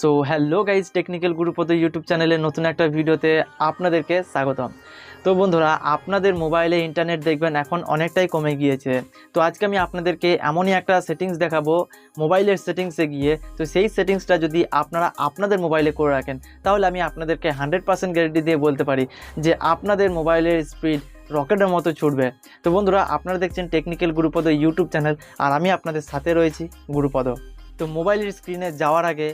So hello guys technical Gurupada YouTube চ্যানেলের নতুন একটা ভিডিওতে আপনাদেরকে স্বাগতম। তো বন্ধুরা, আপনাদের মোবাইলে ইন্টারনেট দেখবেন, এখন অনেকটাই কমে গিয়েছে। তো আজকে আমি আপনাদেরকে এমনই একটা সেটিংস দেখাবো মোবাইলের সেটিংসে গিয়ে। তো সেই সেটিংসটা যদি আপনারা আপনাদের মোবাইলে করে রাখেন, তাহলে আমি আপনাদেরকে হান্ড্রেড পার্সেন্ট গ্যারেন্টি দিয়ে বলতে পারি যে আপনাদের মোবাইলের স্পিড রকেটের মতো ছুটবে। তো বন্ধুরা, আপনারা দেখছেন টেকনিক্যাল গুরুপদ ইউটিউব চ্যানেল আর আমি আপনাদের সাথে রয়েছি গুরুপদ তো মোবাইলের স্ক্রিনে যাওয়ার আগে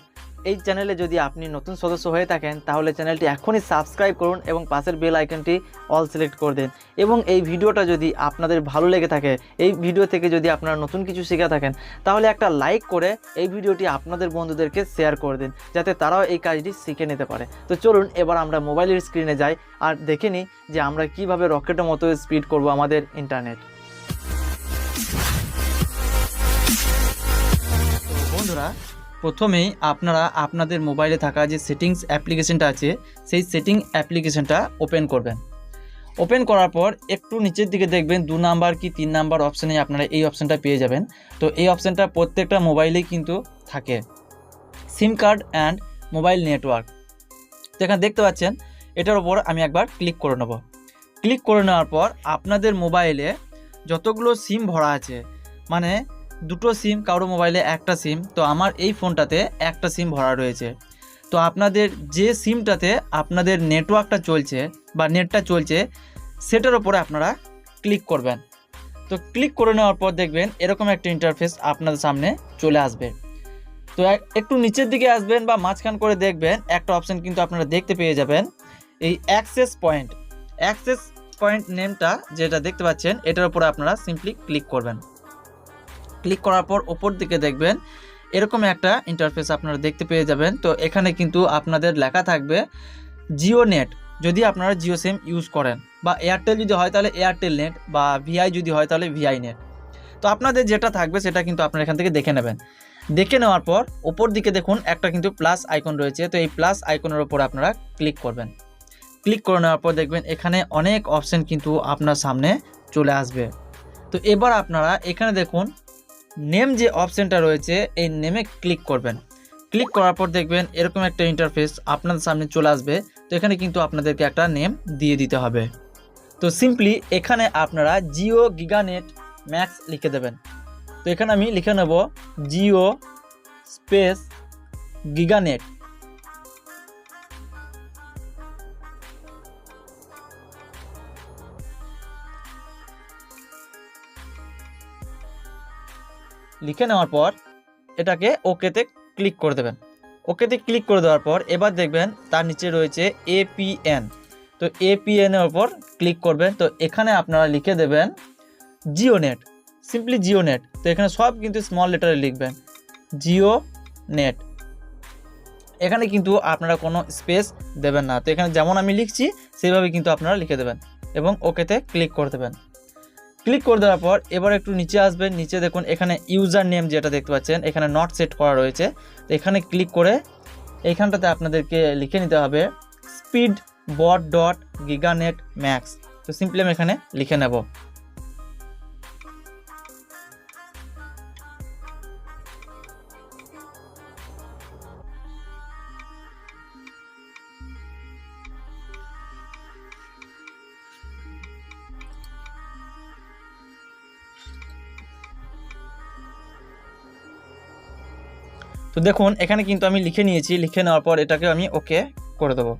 এই চ্যানেলে যদি আপনি নতুন সদস্য হয়ে থাকেন, তাহলে চ্যানেলটি এখনই সাবস্ক্রাইব করুন এবং পাশের বেল আইকনটি অল সিলেক্ট করে দিন। এবং এই ভিডিওটা যদি আপনাদের ভালো লেগে থাকে, এই ভিডিও থেকে যদি আপনারা নতুন কিছু শিখে থাকেন, তাহলে একটা লাইক করে এই ভিডিওটি আপনাদের বন্ধুদেরকে শেয়ার করে দিন, যাতে তারাও এই কাজটি শিখে নিতে পারে। তো চলুন, এবার আমরা মোবাইলের স্ক্রিনে যাই আর দেখে নিই যে আমরা কীভাবে রকেটের মতো স্পিড করব আমাদের ইন্টারনেট বন্ধুরা প্রথমেই আপনারা আপনাদের মোবাইলে থাকা যে সেটিংস অ্যাপ্লিকেশনটা আছে, সেই সেটিং অ্যাপ্লিকেশনটা ওপেন করবেন। ওপেন করার পর একটু নিচের দিকে দেখবেন দু নাম্বার কি তিন নাম্বার অপশানে আপনারা এই অপশানটা পেয়ে যাবেন। তো এই অপশানটা প্রত্যেকটা মোবাইলেই কিন্তু থাকে। SIM card and mobile network. তো এখানে দেখতে পাচ্ছেন, এটার ওপর আমি একবার ক্লিক করে নেব। ক্লিক করে নেওয়ার পর আপনাদের মোবাইলে যতগুলো সিম ভরা আছে মানে দুটো সিম কারও মোবাইলে একটা সিম তো আমার এই ফোনটাতে একটা সিম ভরা রয়েছে। তো আপনাদের যে সিমটাতে আপনাদের নেটওয়ার্কটা চলছে বা নেটটা চলছে, সেটার ওপরে আপনারা ক্লিক করবেন। তো ক্লিক করে নেওয়ার পর দেখবেন এরকম একটা ইন্টারফেস আপনাদের সামনে চলে আসবে। তো একটু নিচের দিকে আসবেন বা মাঝখান করে দেখবেন, একটা অপশান কিন্তু আপনারা দেখতে পেয়ে যাবেন। এই অ্যাক্সেস পয়েন্ট অ্যাক্সেস পয়েন্ট নেমটা যেটা দেখতে পাচ্ছেন, এটার উপরে আপনারা সিম্পলি ক্লিক করবেন। ক্লিক করার পর ওপর দিকে দেখবেন, এরকম একটা ইন্টারফেস আপনারা দেখতে পেয়ে যাবেন। তো এখানে কিন্তু আপনাদের লেখা থাকবে জিও নেট যদি আপনারা জিও সিম ইউজ করেন বা এয়ারটেল যদি হয় তাহলে এয়ারটেল নেট বা ভিআই যদি হয় তাহলে ভিআই নেট তো আপনাদের যেটা থাকবে সেটা কিন্তু আপনারা এখান থেকে দেখে নেবেন। দেখে নেওয়ার পর ওপর দিকে দেখুন, একটা কিন্তু প্লাস আইকন রয়েছে। তো এই প্লাস আইকনের ওপর আপনারা ক্লিক করবেন। ক্লিক করে নেওয়ার পর দেখবেন এখানে অনেক অপশান কিন্তু আপনার সামনে চলে আসবে। তো এবার আপনারা এখানে দেখুন নেম যে অপশানটা রয়েছে, এই নেমে ক্লিক করবেন। ক্লিক করার পর দেখবেন এরকম একটা ইন্টারফেস আপনাদের সামনে চলে আসবে। তো এখানে কিন্তু আপনাদেরকে একটা নেম দিয়ে দিতে হবে। তো সিম্পলি এখানে আপনারা জিও গিগানেট ম্যাক্স লিখে দেবেন। তো এখানে আমি লিখে নেব জিও স্পেস গিগানেট লিখে নেওয়ার পর এটাকে ওকেতে ক্লিক করে দেবেন। ওকেতে ক্লিক করে দেওয়ার পর এবার দেখবেন তার নিচে রয়েছে এপিএন তো এপিএন এর ওপর ক্লিক করবেন। তো এখানে আপনারা লিখে দেবেন Jio net simply Jio net তো এখানে সব কিন্তু স্মল লেটারে লিখবেন। জিও নেট এখানে কিন্তু আপনারা কোনো স্পেস দেবেন না। তো এখানে যেমন আমি লিখছি, সেইভাবে কিন্তু আপনারা লিখে দেবেন এবং ওকেতে ক্লিক করে দেবেন। ক্লিক করে দেওয়ার পর এবার একটু নিচে আসবেন, নিচে দেখুন এখানে ইউজার নেম যেটা দেখতে পাচ্ছেন, এখানে নট সেট করা রয়েছে। তো এখানে ক্লিক করে এইখানটাতে আপনাদেরকে লিখে নিতে হবে speed bot dot giganet max তো সিম্পলি আমি এখানে লিখে নেব। তো দেখুন, এখানে কিন্তু আমি লিখে নিয়েছি, লিখে নেওয়ার পর এটাকে আমি ওকে করে দেবো।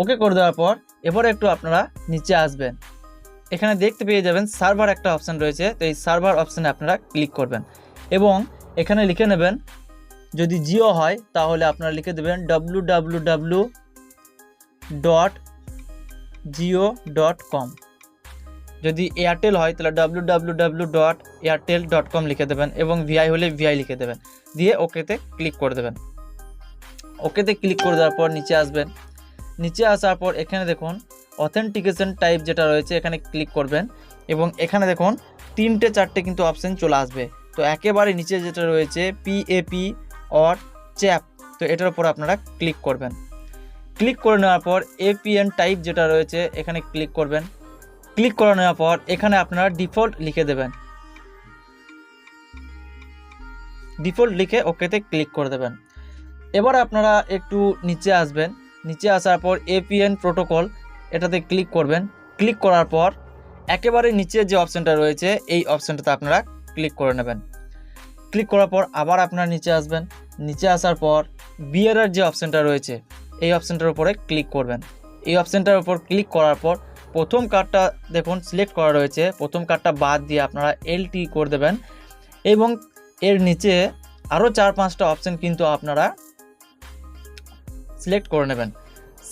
ওকে করে দেওয়ার পর এবার একটু আপনারা নিচে আসবেন। এখানে দেখতে পেয়ে যাবেন সার্ভার একটা অপশান রয়েছে, তো এই সার্ভার অপশানে আপনারা ক্লিক করবেন। এবং এখানে লিখে নেবেন, যদি জিও হয় তাহলে আপনারা লিখে দেবেন W W W dot Jio dot com যদি এয়ারটেল হয়, তাহলে W W W dot Airtel dot com লিখে দেবেন এবং ভিআই হলে ভিআই লিখে দেবেন। দিয়ে ওকেতে ক্লিক করে দেবেন। ওকেতে ক্লিক করে দেওয়ার পর নিচে আসবেন। নিচে আসার পর এখানে দেখুন অথেন্টিকেশন টাইপ যেটা রয়েছে, এখানে ক্লিক করবেন এবং এখানে দেখুন, তিনটে চারটে কিন্তু অপশান চলে আসবে। তো একেবারে নিচে যেটা রয়েছে পিএপি অর চ্যাপ তো এটার উপর আপনারা ক্লিক করবেন। ক্লিক করে নেওয়ার পর এপিএন টাইপ যেটা রয়েছে, এখানে ক্লিক করবেন। ক্লিক করে নেওয়ার পর এখানে আপনারা ডিফল্ট লিখে দেবেন। ডিফল্ট লিখে ওকেতে ক্লিক করে দেবেন। এবার আপনারা একটু নিচে আসবেন। নিচে আসার পর এপিএন প্রোটোকল এটাতে ক্লিক করবেন। ক্লিক করার পর একেবারে নিচে যে অপশানটা রয়েছে, এই অপশানটাতে আপনারা ক্লিক করে নেবেন। ক্লিক করার পর আবার আপনারা নিচে আসবেন। নিচে আসার পর বিয়ারের যে অপশানটা রয়েছে, এই অপশানটার উপরে ক্লিক করবেন। এই অপশানটার উপর ক্লিক করার পর প্রথম কার্ডটা দেখুন সিলেক্ট করা রয়েছে। প্রথম কার্ডটা বাদ দিয়ে আপনারা এলটি করে দেবেন। এবং এর নিচে আরও চার পাঁচটা অপশান কিন্তু আপনারা সিলেক্ট করে নেবেন।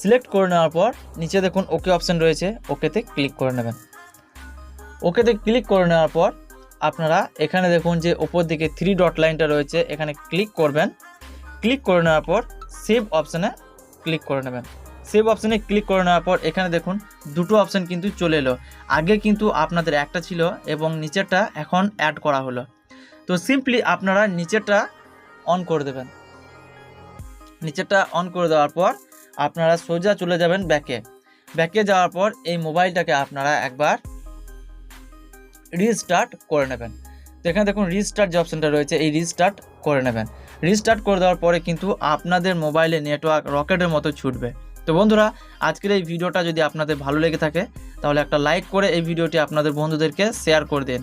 সিলেক্ট করে নেওয়ার পর নিচে দেখুন ওকে অপশান রয়েছে। ওকেতে ক্লিক করে নেবেন। ওকেতে ক্লিক করে নেওয়ার পর আপনারা এখানে দেখুন যে ওপর দিকে থ্রি ডট লাইনটা রয়েছে। এখানে ক্লিক করবেন। ক্লিক করে নেওয়ার পর সেভ অপশানে ক্লিক করে নেবেন। সেভ অপশানে ক্লিক করে নেওয়ার পর এখানে দেখুন, দুটো অপশান কিন্তু চলে এলো। আগে কিন্তু আপনাদের একটা ছিল এবং নিচেরটা এখন অ্যাড করা হলো। তো সিম্পলি আপনারা নিচেরটা অন করে দেবেন। নিচেরটা অন করে দেওয়ার পর আপনারা সোজা চলে যাবেন ব্যাকে ব্যাকে যাওয়ার পর এই মোবাইলটাকে আপনারা একবার রিস্টার্ট করে নেবেন। তো এখানে দেখুন রিস্টার্ট যে অপশানটা রয়েছে, এই রিস্টার্ট করে নেবেন। রিস্টার্ট করে দেওয়ার পরে কিন্তু আপনাদের মোবাইলে নেটওয়ার্ক রকেটের মতো ছুটবে। তো বন্ধুরা, আজকের এই ভিডিওটা যদি আপনাদের ভালো লেগে থাকে, তাহলে একটা লাইক করে এই ভিডিওটি আপনাদের বন্ধুদেরকে শেয়ার করে দিন।